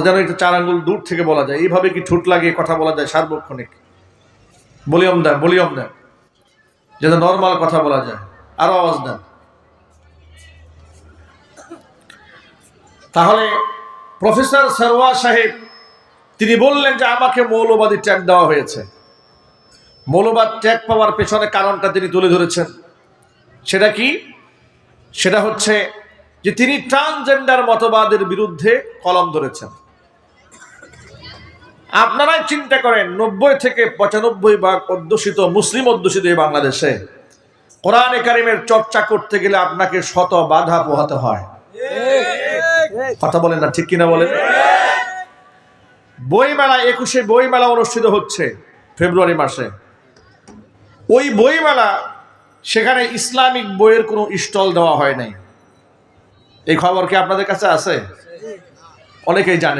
যেন একটু চার আঙ্গুল দূর থেকে বলা যায়। এইভাবে কি ঠোঁট লাগিয়ে কথা বলা যায় সার্বক্ষণিক? বলিয়ম দেন বলিয়ম দেন। যাতে নর্মাল কথা বলা যায়। আরও আওয়াজ দেন। তাহলে প্রফেসর সরওয়া সাহেব, তিনি বললেন যে আমাকে মৌলবাদী ট্যাগ দেওয়া হয়েছে। মৌলবাদ ট্যাগ পাওয়ার পেছনে কারণটা তিনি তুলে ধরেছেন। সেটা কি? সেটা হচ্ছে যে তিনি ট্রান্সজেন্ডার মতবাদের বিরুদ্ধে কলম ধরেছেন। আপনারাই চিন্তা করেন, নব্বই থেকে পঁচানব্বই ভাগ অধ্যুষিত মুসলিম অধ্যুষিত এই বাংলাদেশে কোরআনে কারিমের চর্চা করতে গেলে আপনাকে শত বাধা পোহাতে হয়। কথা বলেন না, ঠিক কিনা বলেন? বইমেলা, একুশে বইমেলা অনুষ্ঠিত হচ্ছে ফেব্রুয়ারি মাসে। ওই বইমেলা, সেখানে ইসলামিক বইয়ের কোনো স্টল দেওয়া হয় নাই। এই খবর কি আপনাদের কাছে আছে? অনেকেই জানে।